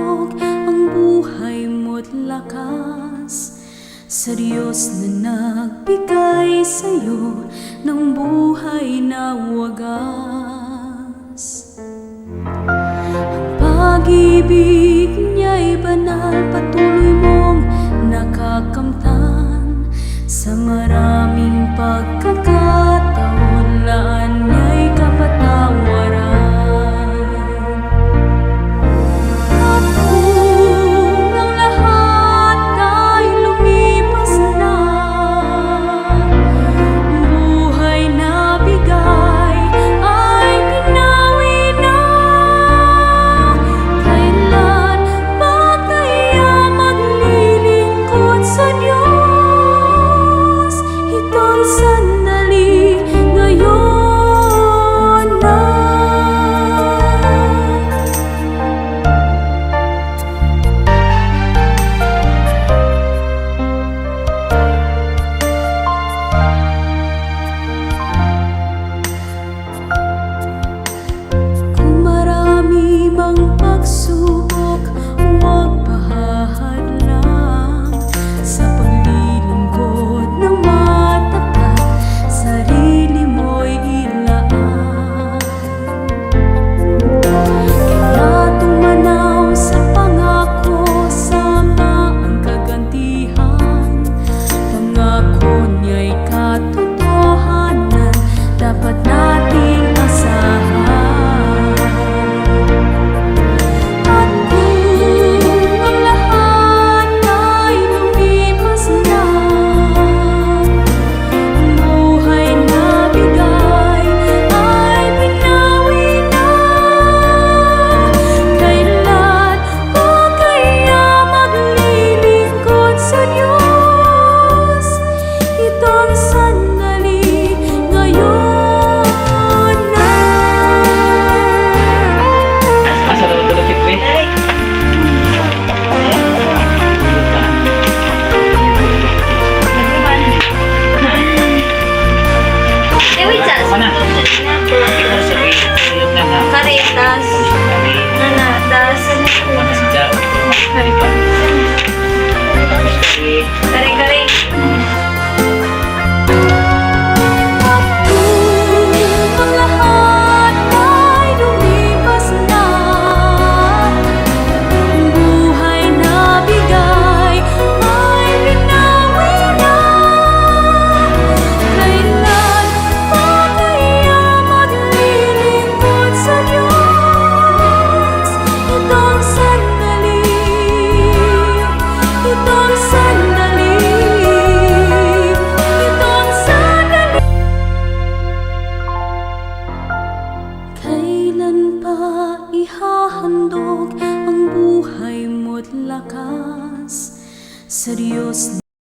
kalog ang buhay mo't lakas. Sa Diyos na nagbigay sa'yo ng buhay na wagas. Ang pag-ibig niya'y banal patuloy mong nakakamtan. Sa marami so handog ang buhay mo't lakas sa Diyos